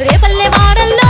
రేపల్లె వాడల్లో